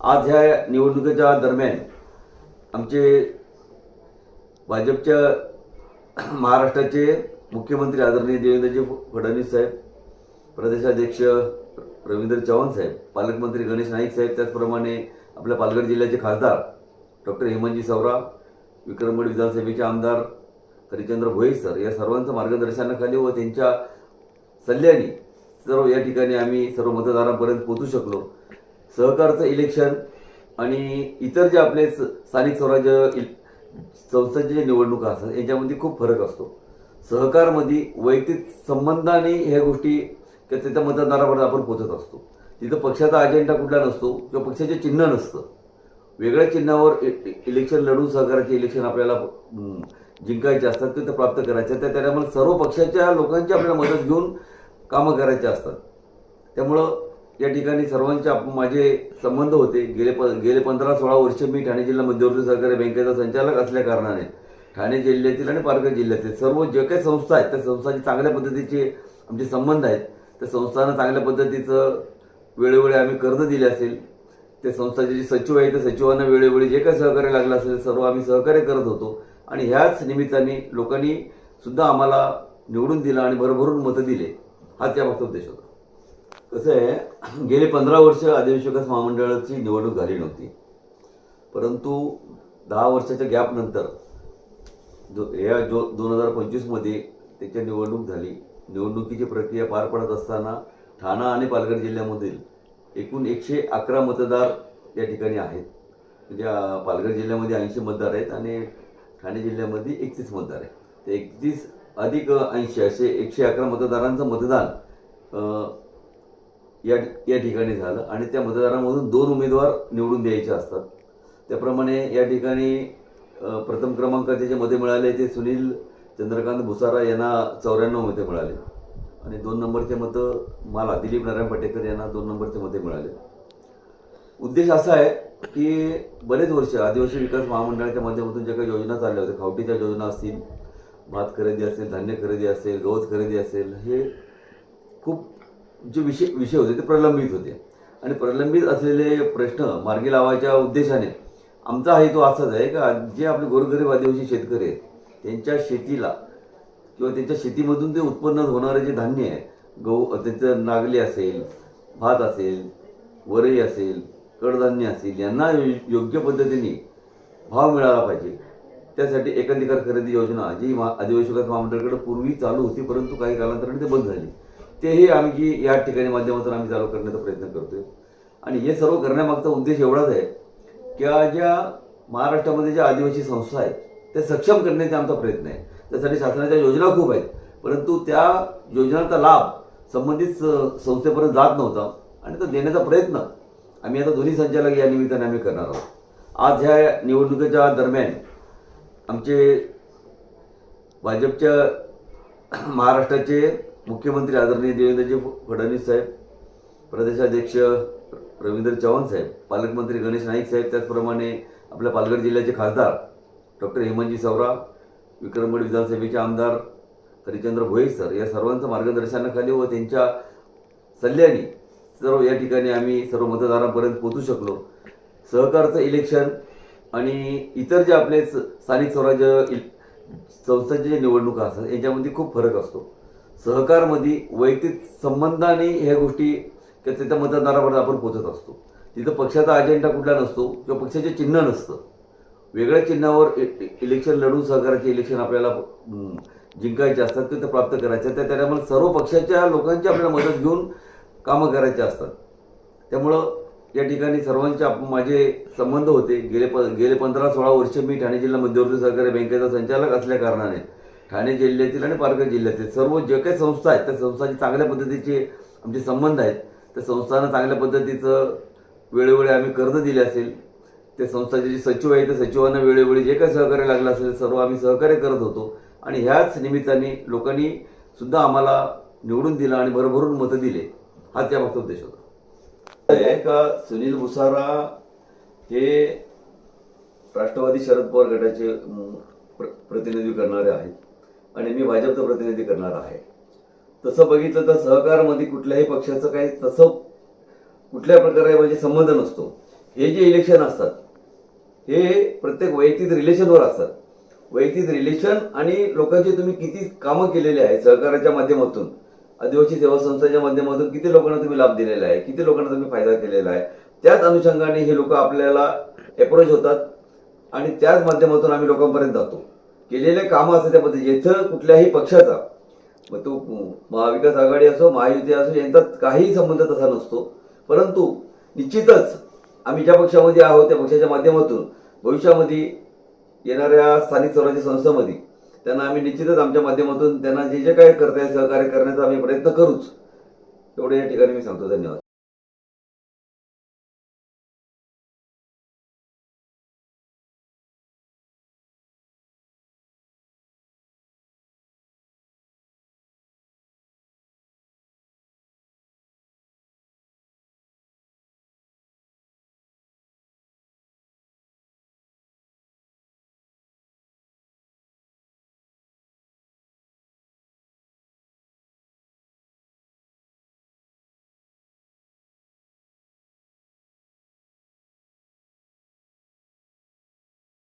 आज ह्या निवडणुकीच्या दरम्यान आमचे भाजपच्या महाराष्ट्राचे मुख्यमंत्री आदरणीय देवेंद्रजी फडणवीस साहेब प्रदेशाध्यक्ष रवींद्र चव्हाण साहेब पालकमंत्री गणेश नाईक साहेब त्याचप्रमाणे आपल्या पालघर जिल्ह्याचे खासदार डॉक्टर हेमंतजी सवरा विक्रमगड विधानसभेचे आमदार हरिचंद्र भोई सर या सर्वांचं मार्गदर्शनाखाली व त्यांच्या सल्ल्याने सर्व या ठिकाणी आम्ही सर्व मतदारांपर्यंत पोहोचू शकलो. सहकारचं इलेक्शन आणि इतर जे आपले स्थानिक स्वराज्य इल- जे निवडणुका असतात यांच्यामध्ये खूप फरक असतो. सहकारमध्ये वैयक्तिक संबंधाने ह्या गोष्टी त्या त्याच्या मतदारापर्यंत आपण पोचत असतो. तिथं पक्षाचा अजेंडा कुठला नसतो किंवा पक्षाचे चिन्ह नसतं. वेगळ्या चिन्हावर इलेक्शन लढून सहकाराचे इलेक्शन आपल्याला जिंकायचे असतात ते प्राप्त करायचे त्या त्यामुळे सर्व पक्षाच्या लोकांची आपल्याला मदत घेऊन कामं करायचे असतात. त्यामुळं या ठिकाणी सर्वांचे आप- माझे संबंध होते. गेले प गेले पंधरा सोळा वर्ष मी ठाणे जिल्हा मध्यवर्ती सहकारी बँकेचा संचालक असल्या कारणाने ठाणे जिल्ह्यातील आणि पालघर जिल्ह्यातील सर्व जे काही संस्था आहेत त्या संस्थांचे चांगल्या पद्धतीचे आमचे संबंध आहेत. त्या संस्थांना चांगल्या पद्धतीचं वेळोवेळी आम्ही कर्ज दिले असेल. त्या संस्थाचे जे सचिव आहेत त्या सचिवांना वेळोवेळी जे काही सहकार्य लागलं असेल सर्व आम्ही सहकार्य करत होतो. आणि ह्याच निमित्ताने लोकांनी सुद्धा आम्हाला निवडून दिलं आणि भरभरून मतं दिले. हा त्यामागचा उद्देश होता. कसं आहे गेले पंधरा वर्ष आदिवासी महामंडळाची निवडणूक झाली नव्हती. परंतु दहा वर्षाच्या गॅपनंतर जो या जो दोन हजार पंचवीसमध्ये त्याच्या निवडणूक झाली. निवडणुकीची प्रक्रिया पार पडत असताना ठाणा आणि पालघर जिल्ह्यामधील एकूण एकशे अकरा मतदार या ठिकाणी आहेत. म्हणजे पालघर जिल्ह्यामध्ये ऐंशी मतदार आहेत आणि ठाणे जिल्ह्यामध्ये एकतीस मतदार आहेत. ते एकतीस अधिक ऐंशी असे एकशे अकरा मतदारांचं मतदान या या ठिकाणी झालं आणि त्या मतदारांमधून दोन उमेदवार निवडून द्यायचे असतात. त्याप्रमाणे या ठिकाणी प्रथम क्रमांकाचे जे मते मिळाले ते सुनील चंद्रकांत भुसारा यांना चौऱ्याण्णव मते मिळाले. आणि दोन नंबरचे मतं मला दिलीप नारायण पटेकर यांना दोन नंबरचे मते मिळाले. उद्देश असा आहे की बरेच वर्ष आदिवासी विकास महामंडळाच्या माध्यमातून ज्या काही योजना चालल्या होत्या खावटीच्या योजना असतील भात खरेदी असेल धान्य खरेदी असेल गवत खरेदी असेल हे खूप जे विषय विषय होते ते प्रलंबित होते. आणि प्रलंबित असलेले प्रश्न मार्गी लावायच्या उद्देशाने आमचा हेतू असाच आहे का जे आपले गोरगरीब आदिवासी शेतकरी आहेत त्यांच्या शेतीला किंवा त्यांच्या शेतीमधून ते उत्पन्न होणारे जे धान्य आहे गहू त्याचं नागली असेल भात असेल वरई असेल कडधान्य असेल यांना योग्य पद्धतीने भाव मिळाला पाहिजे. त्यासाठी एकाधिकार खरेदी योजना जी मा आदिवासी विकास महामंडळाकडे पूर्वी चालू होती परंतु काही कालांतराने ते बंद झाली. तेही आम्ही या ठिकाणी माध्यमातून आम्ही चालू करण्याचा प्रयत्न करतोय. आणि हे सर्व करण्यामागचा उद्देश एवढाच आहे की ज्या महाराष्ट्रामध्ये ज्या आदिवासी संस्था आहेत त्या सक्षम करण्याचा आमचा प्रयत्न आहे. त्यासाठी शासनाच्या योजना खूप आहेत. परंतु त्या योजनांचा लाभ संबंधित संस्थेपर्यंत जात नव्हता आणि तो देण्याचा प्रयत्न आम्ही आता दोन्ही संचालक या निमित्ताने आम्ही करणार आहोत. आज ह्या निवडणुकीच्या दरम्यान आमचे भाजपच्या महाराष्ट्राचे मुख्यमंत्री आदरणीय देवेंद्रजी फडणवीस साहेब प्रदेशाध्यक्ष रवींद्र चव्हाण साहेब पालकमंत्री गणेश नाईक साहेब त्याचप्रमाणे आपल्या पालघर जिल्ह्याचे खासदार डॉक्टर हेमंतजी सवरा विक्रमगड विधानसभेचे आमदार हरिचंद्र भोईर सर या सर्वांचं मार्गदर्शनाखाली व त्यांच्या सल्ल्याने सर्व या ठिकाणी आम्ही सर्व मतदारांपर्यंत पोहोचू शकलो. सहकारचं इलेक्शन आणि इतर जे आपले स्थानिक स्वराज्य संस्थांच्या ज्या निवडणुका असतात यांच्यामध्ये खूप फरक असतो. सहकारमध्ये वैयक्तिक संबंधाने ह्या गोष्टी त्या त्याच्या मतदारापर्यंत आपण पोहोचत असतो. तिथं पक्षाचा अजेंडा कुठला नसतो किंवा पक्षाचे चिन्ह नसतं. वेगळ्या चिन्हावर इलेक्शन लढून सहकाराचे इलेक्शन आपल्याला जिंकायचे असतात ते प्राप्त करायचे त्या त्यामुळे सर्व पक्षाच्या लोकांची आपल्याला मदत घेऊन कामं करायचे असतात. त्यामुळं या ठिकाणी सर्वांचे आप- माझे संबंध होते. गेले प गेले पंधरा सोळा वर्ष मी ठाणे जिल्हा मध्यवर्ती सहकारी बँकेचा संचालक असल्या कारणाने ठाणे जिल्ह्यातील आणि पालघर जिल्ह्यातील सर्व जे काही संस्था आहेत त्या संस्थांचे चांगल्या पद्धतीचे आमचे संबंध आहेत. त्या संस्थांना चांगल्या पद्धतीचं वेळोवेळी आम्ही कर्ज दिले असेल त्या संस्थाचे जे सचिव आहेत त्या सचिवांना वेळोवेळी जे काही सहकार्य लागलं असेल सर्व आम्ही सहकार्य करत होतो. आणि ह्याच निमित्ताने लोकांनी सुद्धा आम्हाला निवडून दिलं आणि भरभरून मतं दिले. हा त्यामागचा उद्देश होता. आहे का सुनील भुसारा हे राष्ट्रवादी शरद पवार गटाचे प्र- प्रतिनिधी करणारे आहेत. आणि मी भाजपचं प्रतिनिधी करणार आहे. तसं बघितलं तर सहकारमध्ये कुठल्याही पक्षाचं काही तसं कुठल्या प्रकारे म्हणजे संबंध नसतो. हे जे इलेक्शन असतात हे प्रत्येक वैयक्तिक रिलेशनवर असतात. वैयक्तिक रिलेशन आणि लोकांचे तुम्ही किती कामं केलेले आहे सहकाराच्या माध्यमातून आदिवासी सेवा संस्थांच्या माध्यमातून किती लोकांना तुम्ही लाभ दिलेला आहे किती लोकांना तुम्ही फायदा केलेला आहे त्याच अनुषंगाने हे लोक आपल्याला अप्रोच होतात आणि त्याच माध्यमातून आम्ही लोकांपर्यंत जातो. केलेले कामं असतात त्या पद्धती कुठल्याही पक्षाचा मग तो महाविकास आघाडी असो महायुती असो यांचा काही संबंध तसा नसतो. परंतु निश्चितच आम्ही ज्या पक्षामध्ये आहोत त्या पक्षाच्या माध्यमातून भविष्यामध्ये येणाऱ्या स्थानिक स्वराज्य संस्थेमध्ये त्यांना आम्ही निश्चितच आमच्या माध्यमातून त्यांना जे जे काय करता येईल सहकार्य करण्याचा आम्ही प्रयत्न करूच. एवढे या ठिकाणी मी सांगतो. धन्यवाद.